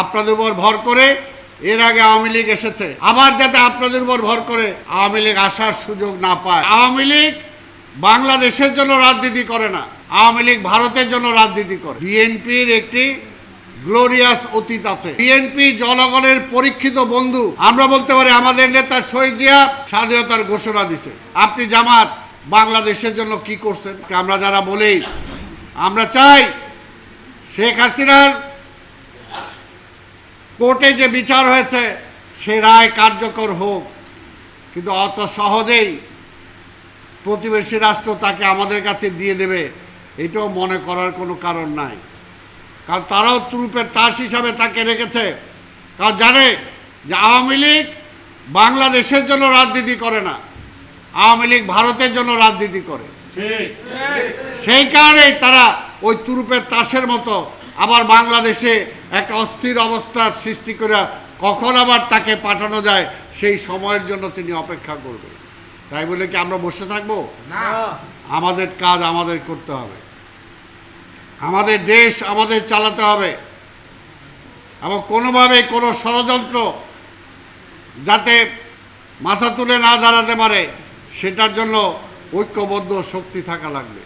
আপনাদের উপর ভর করে, এর আগে আওয়ামী লীগ এসেছে। আবার যাতে আপনাদের উপর ভর করে, আওয়ামী লীগ আসার সুযোগ না পায়। আওয়ামী লীগ বাংলাদেশের জন্য রাজনীতি করে না, আওয়ামী লীগ ভারতের জন্য রাজনীতি করে। বিএনপির একটি গ্লোরিয়াস অতীত আছে। বিএনপি জনগণের পরীক্ষিত বন্ধু, আমরা বলতে পারি আমাদের নেতা শহীদ জিয়া স্বাধীনতার ঘোষণা দিছে। আপনি জামাত, বাংলাদেশের জন্য কি করছেন? আমরা যারা বলি, আমরা চাই শেখ হাসিনার কোর্টে যে বিচার হয়েছে সে রায় কার্যকর হোক। কিন্তু অত সহজেই প্রতিবেশী রাষ্ট্র তাকে আমাদের কাছে দিয়ে দেবে এটাও মনে করার কোনো কারণ নাই। কারণ তারাও তুরুপের তাস হিসাবে তাকে রেখেছে। কারণ জানে যে আওয়ামী লীগ বাংলাদেশের জন্য রাজনীতি করে না আওয়ামী লীগ ভারতের জন্য রাজনীতি করে। সেই কারণেই তারা ওই তুরুপের তাসের মতো আবার বাংলাদেশে একটা অস্থির অবস্থার সৃষ্টি করে কখন আবার তাকে পাঠানো যায় সেই সময়ের জন্য তিনি অপেক্ষা করবেন। তাই বলে কি আমরা বসে থাকব? আমাদের কাজ আমাদের করতে হবে। আমাদের দেশ আমাদের চালাতে হবে। এবং কোনোভাবে কোনো ষড়যন্ত্র যাতে মাথা তুলে না দাঁড়াতে পারে সেটার জন্য ঐক্যবদ্ধ শক্তি থাকা লাগবে।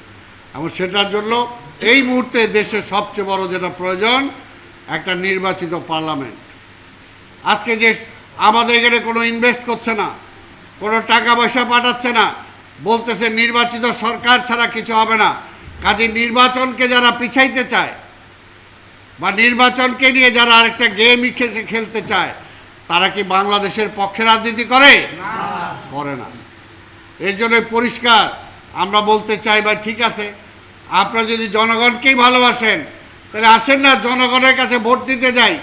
এবং সেটার জন্য এই মুহূর্তে দেশের সবচেয়ে বড় যেটা প্রয়োজন একটা নির্বাচিত পার্লামেন্ট। আজকে যে আমাদের এখানে কোনো ইনভেস্ট করছে না কোনো টাকা পয়সা পাঠাচ্ছে না বলতেছে নির্বাচিত সরকার ছাড়া কিছু হবে না। কাজে নির্বাচনকে যারা পিছাইতে চায় বা নির্বাচনকে নিয়ে যারা আরেকটা গেমই খেলতে চায় তারা কি বাংলাদেশের পক্ষে রাজনীতি করে? করে না। এর জন্য পরিষ্কার আমরা বলতে চাই বা ঠিক আছে আপনারা যদি জনগণকেই ভালোবাসেন, তাহলে আসেন না, জনগণের কাছে ভোট দিতে যাই।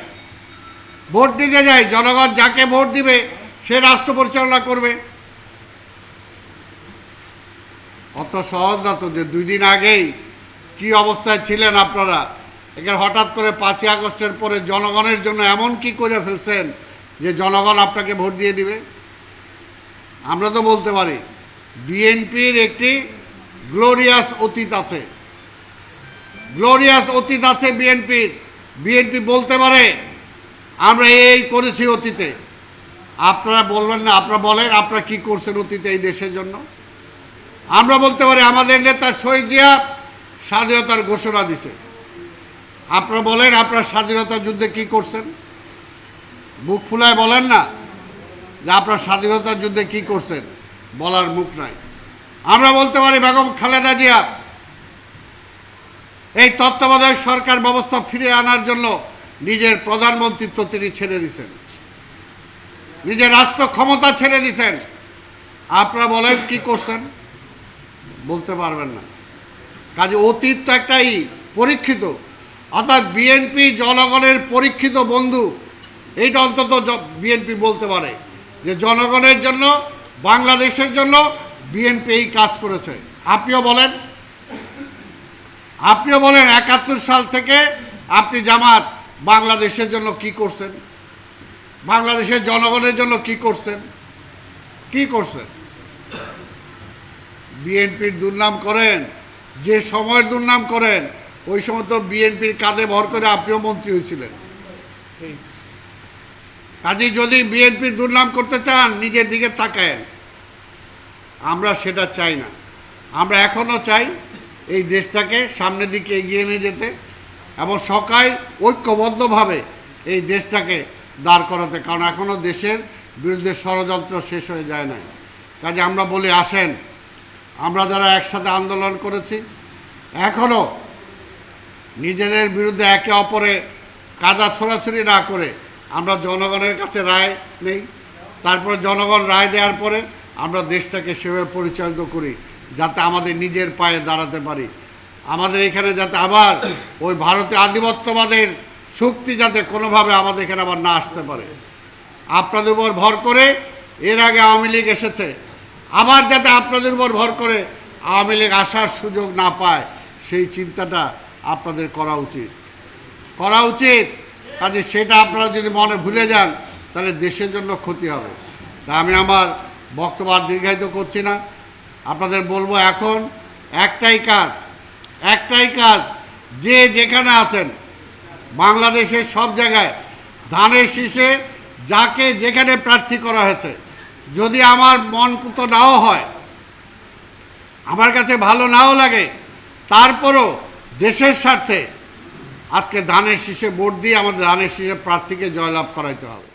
ভোট দিতে যাই, জনগণ যাকে ভোট দিবে, সে রাষ্ট্র পরিচালনা করবে। অত সহজ না তো যে দুই দিন আগেই কি অবস্থায় ছিলেন আপনারা? এখানে হঠাৎ করে পাঁচই আগস্টের পরে জনগণের জন্য এমন কি করে ফেলছেন যে জনগণ আপনাকে ভোট দিয়ে দিবে? আমরা তো বলতে পারি, বিএনপির একটি গ্লোরিয়াস অতীত আছে। গ্লোরিয়াস অতীত আছে বিএনপির। বিএনপি বলতে পারে, আমরা এই করেছি অতীতে। আপনারা বলবেন না, আপনারা বলেন, আপনারা কি করছেন অতীতে এই দেশের জন্য? আমরা বলতে পারি, আমাদের নেতা শহীদ জিয়া স্বাধীনতার ঘোষণা দিছে। আপনারা বলেন, আপনার স্বাধীনতা যুদ্ধে কি করছেন? বুক ফুলায় বলেন না যে আপনার স্বাধীনতার যুদ্ধে কি করছেন। বলার মুখ নাই। আমরা বলতে পারি, বেগম খালেদা জিয়া এই তত্ত্বাবধায়ক সরকার ব্যবস্থা ফিরে আনার জন্য নিজের প্রধানমন্ত্রিত্ব তিনি ছেড়ে দিছেন। নিজের রাষ্ট্র ক্ষমতা ছেড়ে দিছেন। আপনারা বলেন কি করছেন? বলতে পারবেন না। কাজে অতীত তো একটাই পরীক্ষিত। অর্থাৎ বিএনপি জনগণের পরীক্ষিত বন্ধু, এইটা অন্তত বিএনপি বলতে পারে যে জনগণের জন্য, বাংলাদেশের জন্য বিএনপি এই কাজ করেছে। আপনিও বলেন। আপনিও বলেন একাত্তর সাল থেকে আপনি জামাত বাংলাদেশের জন্য কি করছেন? বাংলাদেশের জনগণের জন্য কি করছেন? কি করছেন? বিএনপির দুর্নাম করেন, যে সময়ের দুর্নাম করেন, ওই সময় তো বিএনপির কাঁধে ভর করে আপনিও মন্ত্রী হয়েছিলেন। কাজে যদি বিএনপির দুর্নাম করতে চান, নিজের দিকে তাকায়েন। আমরা সেটা চাই না। আমরা এখনও চাই এই দেশটাকে সামনের দিকে এগিয়ে নিয়ে যেতে এবং সকাল ঐক্যবদ্ধভাবে এই দেশটাকে দাঁড় করাতে, কারণ এখনও দেশের বিরুদ্ধে ষড়যন্ত্র শেষ হয়ে যায় নাই। কাজে আমরা বলি, আসেন, আমরা যারা একসাথে আন্দোলন করেছি এখনও নিজেদের বিরুদ্ধে একে অপরে কাদা ছোড়াছুড়ি না করে আমরা জনগণের কাছে রায় নেই। তারপরে জনগণ রায় দেওয়ার পরে আমরা দেশটাকে সেভাবে পরিচালিত করি। যাতে আমাদের নিজের পায়ে দাঁড়াতে পারি। আমাদের এখানে যাতে আবার ওই ভারতীয় আধিপত্যবাদের শক্তি যাতে কোনোভাবে আমাদের এখানে আবার না আসতে পারে। আপনাদের উপর ভর করে এর আগে আওয়ামী লীগ এসেছে। আবার যাতে আপনাদের উপর ভর করে আওয়ামী লীগ আসার সুযোগ না পায়, সেই চিন্তাটা আপনাদের করা উচিত। করা উচিত, কাজে সেটা আপনারা যদি মনে ভুলে যান, তাহলে দেশের জন্য ক্ষতি হবে। তা আমি আমার বক্তব্য আর দীর্ঘায়িত করছি না। আপনাদের বলব এখন একটাই কাজ একটাই কাজ, যে যেখানে আছেন, বাংলাদেশের সব জায়গায় ধানের শীষে যাকে যেখানে প্রার্থী করা হয়েছে, যদি আমার মন পুতো নাও হয়, আমার কাছে ভালো নাও লাগে, তারপরও দেশের স্বার্থে আজকে ধানের শীষে ভোট দিয়ে আমাদের ধানের শীষের প্রার্থীকে জয়লাভ করাইতে হবে।